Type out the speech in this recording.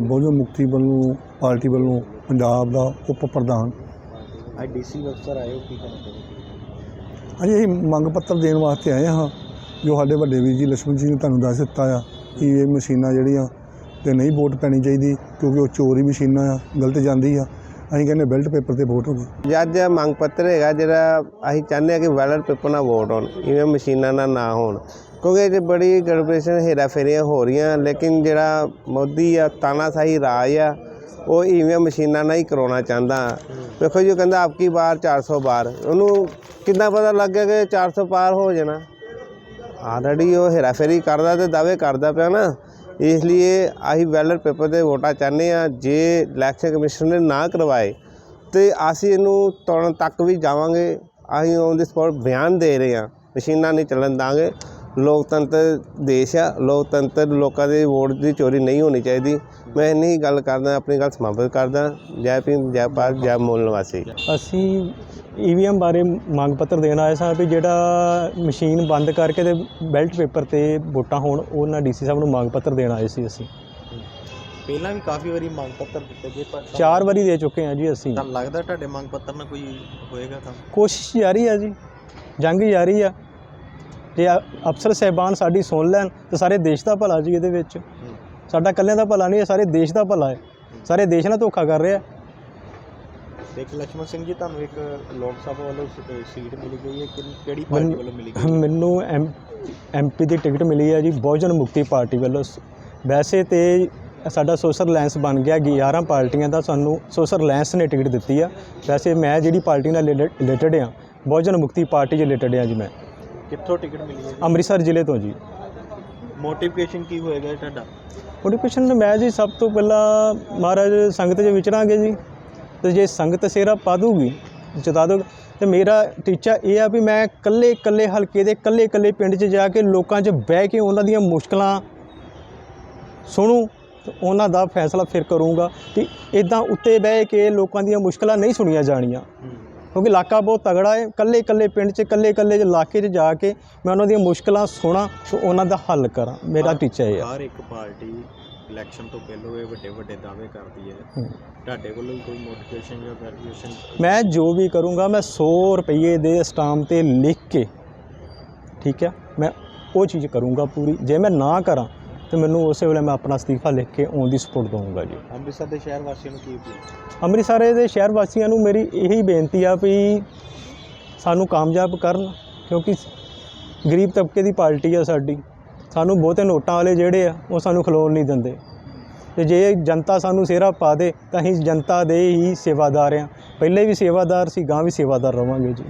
ਬਹੁਜਨ ਮੁਕਤੀ ਵੱਲੋਂ ਪਾਰਟੀ ਵੱਲੋਂ ਪੰਜਾਬ ਦਾ ਉਪ ਪ੍ਰਧਾਨ। ਅੱਜ ਡੀਸੀ ਅਫਸਰ ਆਏ ਹੋ ਕੀ ਕਹਿੰਦੇ ਇਹ ਮੰਗ ਪੱਤਰ ਦੇਣ ਵਾਸਤੇ ਆਏ ਹਾਂ ਜੋ ਸਾਡੇ ਵੱਡੇ ਵੀਰ ਜੀ ਲక్ష్ਮਣ ਜੀ ਨੇ ਤੁਹਾਨੂੰ ਦੱਸ ਦਿੱਤਾ ਆ ਕਿ ਇਹ ਮਸ਼ੀਨਾਂ ਜਿਹੜੀਆਂ ਤੇ ਨਹੀਂ ਵੋਟ ਪੈਣੀ ਚਾਹੀਦੀ ਕਿਉਂਕਿ ਉਹ ਚੋਰੀ ਮਸ਼ੀਨਾਂ ਆ ਗਲਤ ਜਾਂਦੀ ਆ। ਅਸੀਂ ਕਹਿੰਦੇ ਬੈਲਟ ਪੇਪਰ ਤੇ ਵੋਟ ਹੋਵੇ ਜੱਜ ਮੰਗ ਪੱਤਰ ਹੈਗਾ ਜਿਹੜਾ ਅਸੀਂ ਚਾਹੁੰਦੇ ਹਾਂ ਕਿ ਬੈਲਟ ਪੇਪਰ ਨਾਲ ਵੋਟ ਹੋਣ ਇਵੇਂ ਮਸ਼ੀਨਾਂ ਨਾਲ ਨਾ ਹੋਣ। ਕਿਉਂਕਿ ਇਹ 'ਚ ਬੜੀ ਗੜਬੜੇਸ਼ਨ ਹੇਰਾ ਫੇਰੀਆਂ ਹੋ ਰਹੀਆਂ, ਲੇਕਿਨ ਜਿਹੜਾ ਮੋਦੀ ਆ, ਤਾਨਾਸ਼ਾਹੀ ਰਾਜ ਆ, ਉਹ ਇਵੇਂ ਮਸ਼ੀਨਾਂ ਨਾਲ ਹੀ ਕਰਾਉਣਾ ਚਾਹੁੰਦਾ। ਵੇਖੋ ਜੀ, ਉਹ ਕਹਿੰਦਾ ਆਪਕੀ ਬਾਰ 400 ਬਾਰ ਉਹਨੂੰ ਕਿੰਨਾ ਪਤਾ ਲੱਗ ਗਿਆ ਕਿ 400 ਪਾਰ ਹੋ ਜਾਣਾ। ਆਲਰੇਡੀ ਉਹ ਹੇਰਾਫੇਰੀ ਕਰਦਾ ਤੇ ਦਾਅਵੇ ਕਰਦਾ ਪਿਆ ਨਾ। ਇਸ ਲਈ ਅਸੀਂ ਬੈਲਟ ਪੇਪਰ ਤੇ ਵੋਟਾਂ ਚਾਹੁੰਦੇ ਆ, ਜੇ ਇਲੈਕਸ਼ਨ ਕਮਿਸ਼ਨ ਨੇ ਨਾ ਕਰਵਾਏ, ਤੇ ਅਸੀਂ ਇਹਨੂੰ ਤੋੜਨ ਤੱਕ ਵੀ ਜਾਵਾਂਗੇ। ਅਸੀਂ ਔਨ ਦੀ ਸਪੌਟ ਬਿਆਨ ਦੇ ਰਹੇ ਹਾਂ ਮਸ਼ੀਨਾਂ ਨਹੀਂ ਚੱਲਣ ਦਾਂਗੇ। ਲੋਕਤੰਤਰ ਦੇਸ਼ ਆ ਲੋਕਤੰਤਰ ਲੋਕਾਂ ਦੇ ਵੋਟ ਦੀ ਚੋਰੀ ਨਹੀਂ ਹੋਣੀ ਚਾਹੀਦੀ। ਮੈਂ ਇੰਨੀ ਗੱਲ ਕਰਦਾ ਆਪਣੀ ਗੱਲ ਸਮਾਪਤ ਕਰਦਾ। ਜੈ ਭੀਮ ਜੈ ਭਾਰਤ ਜੈ ਮੂਲ ਨਿਵਾਸੀ। ਅਸੀਂ ਈਵੀਐਮ ਬਾਰੇ ਮੰਗ ਪੱਤਰ ਦੇਣ ਆਏ ਸਾਂ ਵੀ ਜਿਹੜਾ ਮਸ਼ੀਨ ਬੰਦ ਕਰਕੇ ਤੇ ਬੈਲਟ ਪੇਪਰ ਤੇ ਵੋਟਾਂ ਹੋਣ ਉਹਨਾਂ ਡੀਸੀ ਸਾਹਿਬ ਨੂੰ ਮੰਗ ਪੱਤਰ ਦੇਣ ਆਏ ਸੀ ਅਸੀਂ। ਪਹਿਲਾਂ ਵੀ ਕਾਫੀ ਵਾਰੀ ਮੰਗ ਪੱਤਰ ਦਿੱਤੇ ਗਏ ਪਰ ਚਾਰ ਵਾਰੀ ਦੇ ਚੁੱਕੇ ਹਾਂ ਜੀ ਅਸੀਂ। ਤਾਂ ਲੱਗਦਾ ਤੁਹਾਡੇ ਮੰਗ ਪੱਤਰ ਨਾਲ ਕੋਈ ਹੋਏਗਾ ਕੰਮ? ਕੋਸ਼ਿਸ਼ ਜਾਰੀ ਆ ਜੀ ਜੰਗ ਜਾਰੀ ਆ। ਅ- ਅਫਸਰ ਸਹਿਬਾਨ ਸਾਡੀ ਸੁਣ ਲੈਣ ਤਾਂ ਸਾਰੇ ਦੇਸ਼ ਦਾ ਭਲਾ ਜੀ ਇਹਦੇ ਵਿੱਚ। ਸਾਡਾ ਇਕੱਲਿਆਂ ਦਾ ਭਲਾ ਨਹੀਂ ਹੈ ਸਾਰੇ ਦੇਸ਼ ਦਾ ਭਲਾ ਹੈ। ਸਾਰੇ ਦੇਸ਼ ਨਾਲ ਧੋਖਾ ਕਰ ਰਿਹਾ ਤੇ ਇੱਕ ਲక్ష్ਮਣ ਸਿੰਘ ਜੀ ਤੁਹਾਨੂੰ ਇੱਕ ਲੋਕ ਸਭਾ ਵੱਲੋਂ ਸੀਟ ਮਿਲੀ ਗਈ ਹੈ। ਕਿਹੜੀ- ਪਾਰਟੀ ਵੱਲੋਂ ਮਿਲੀ ਗਈ? ਮੈਨੂੰ ਐਮ ਐਮਪੀ ਦੀ ਟਿਕਟ ਮਿਲੀ ਹੈ ਜੀ ਬਹੁਜਨ ਮੁਕਤੀ ਪਾਰਟੀ ਵੱਲੋਂ। ਵੈਸੇ ਤੇ ਸਾਡਾ ਸੋਸ਼ਲ ਅਲਾਈਅੰਸ ਬਣ ਗਿਆ 11 ਪਾਰਟੀਆਂ ਦਾ ਸਾਨੂੰ ਸੋਸ਼ਲ ਅਲਾਈਅੰਸ ਨੇ ਟਿਕਟ ਦਿੱਤੀ ਆ। ਵੈਸੇ ਮੈਂ ਜਿਹੜੀ ਪਾਰਟੀ ਨਾਲ ਰਿਲੇਟਡ ਆ ਬਹੁਜਨ ਮੁਕਤੀ ਪਾਰਟੀ 'ਚ ਰਿਲੇਟਡ ਆ ਜੀ ਮੈਂ। ਕਿੱਥੋਂ ਟਿਕਟ ਮਿਲੀ ਹੈ ਅੰਮ੍ਰਿਤਸਰ ਜ਼ਿਲ੍ਹੇ ਤੋਂ ਜੀ। ਮੋਟੀਵੇਸ਼ਨ ਕੀ ਹੋਏਗਾ ਤੁਹਾਡਾ? ਮੋਟੀਵੇਸ਼ਨ ਮੈਂ ਜੀ ਸਭ ਤੋਂ ਪਹਿਲਾਂ ਮਹਾਰਾਜ ਸੰਗਤ 'ਚ ਵਿਚਰਾਂਗੇ ਜੀ ਤੇ ਜੇ ਸੰਗਤ ਸੇਰਾ ਪਾ ਦੂਗੀ ਜਤਾ ਦੋ ਤੇ ਮੇਰਾ ਟੀਚਾ ਇਹ ਆ ਵੀ ਮੈਂ ਕੱਲੇ ਕੱਲੇ ਹਲਕੇ ਦੇ ਕੱਲੇ ਕੱਲੇ ਪਿੰਡ 'ਚ ਜਾ ਕੇ ਲੋਕਾਂ 'ਚ ਬਹਿ ਕੇ ਉਹਨਾਂ ਦੀਆਂ ਮੁਸ਼ਕਲਾਂ ਸੁਣੂ ਤੇ ਉਹਨਾਂ ਦਾ ਫੈਸਲਾ ਫਿਰ ਕਰੂੰਗਾ ਕਿ ਇਦਾਂ ਉੱਤੇ ਬਹਿ ਕੇ ਲੋਕਾਂ ਦੀਆਂ ਮੁਸ਼ਕਲਾਂ ਨਹੀਂ ਸੁਣੀਆਂ ਜਾਣੀਆਂ। ਕਿਉਂਕਿ ਇਲਾਕਾ ਬਹੁਤ ਤਗੜਾ ਹੈ ਕੱਲੇ ਕੱਲੇ ਪਿੰਡ 'ਚ ਕੱਲੇ ਕੱਲੇ ਇਲਾਕੇ 'ਚ ਜਾ ਕੇ ਮੈਂ ਉਹਨਾਂ ਦੀਆਂ ਮੁਸ਼ਕਲਾਂ ਸੁਣਾ ਤੇ ਉਹਨਾਂ ਦਾ ਹੱਲ ਕਰਾਂ। ਮੇਰਾ ਟੀਚਾ ਇਹ ਹੈ ਹਰ ਇੱਕ ਪਾਰਟੀ ਇਲੈਕਸ਼ਨ ਤੋਂ ਪਹਿਲਾਂ ਇਹ ਵੱਡੇ ਵੱਡੇ ਦਾਅਵੇ ਕਰਦੀ ਹੈ। ਤੁਹਾਡੇ ਵੱਲੋਂ ਕੋਈ ਮੋਟੀਵੇਸ਼ਨ ਜਾਂ ਗ੍ਰੈਜੂਏਸ਼ਨ ਮੈਂ ਜੋ ਵੀ ਕਰੂੰਗਾ ਮੈਂ 100 ਰੁਪਏ ਦੇ ਸਟਾਮ ਤੇ ਲਿਖ ਕੇ ਠੀਕ ਹੈ ਮੈਂ ਉਹ ਚੀਜ਼ ਕਰੂੰਗਾ ਪੂਰੀ। ਜੇ ਮੈਂ ਨਾ ਕਰਾਂ ਤੇ ਮੈਨੂੰ ਉਸੇ ਵੇਲੇ ਮੈਂ ਆਪਣਾ ਅਸਤੀਫਾ ਲਿਖ ਕੇ ਔਨ ਦੀ ਸਪੋਰਟ ਦਊਂਗਾ ਜੀ। ਅੰਮ੍ਰਿਤਸਰ ਦੇ ਸ਼ਹਿਰ ਵਾਸੀਆਂ ਨੂੰ ਕੀ ਅਪੀਲ? ਅੰਮ੍ਰਿਤਸਰ ਦੇ ਸ਼ਹਿਰ ਵਾਸੀਆਂ ਨੂੰ ਮੇਰੀ ਇਹੀ ਬੇਨਤੀ ਆ ਵੀ ਸਾਨੂੰ ਕਾਮਯਾਬ ਕਰਨ ਕਿਉਂਕਿ ਗਰੀਬ ਤਬਕੇ ਦੀ ਪਾਰਟੀ ਆ ਸਾਡੀ। ਸਾਨੂੰ ਬਹੁਤੇ ਨੋਟਾਂ ਵਾਲੇ ਜਿਹੜੇ ਆ ਉਹ ਸਾਨੂੰ ਖਲੋਣ ਨਹੀਂ ਦਿੰਦੇ। ਤੇ ਜੇ ਜਨਤਾ ਸਾਨੂੰ ਸਿਹਰਾ ਪਾ ਦੇ ਤਾਂ ਅਸੀਂ ਜਨਤਾ ਦੇ ਹੀ ਸੇਵਾਦਾਰ ਆ। ਪਹਿਲੇ ਵੀ ਸੇਵਾਦਾਰ ਸੀ ਗਾਂ ਵੀ ਸੇਵਾਦਾਰ ਰਵਾਂਗੇ ਜੀ।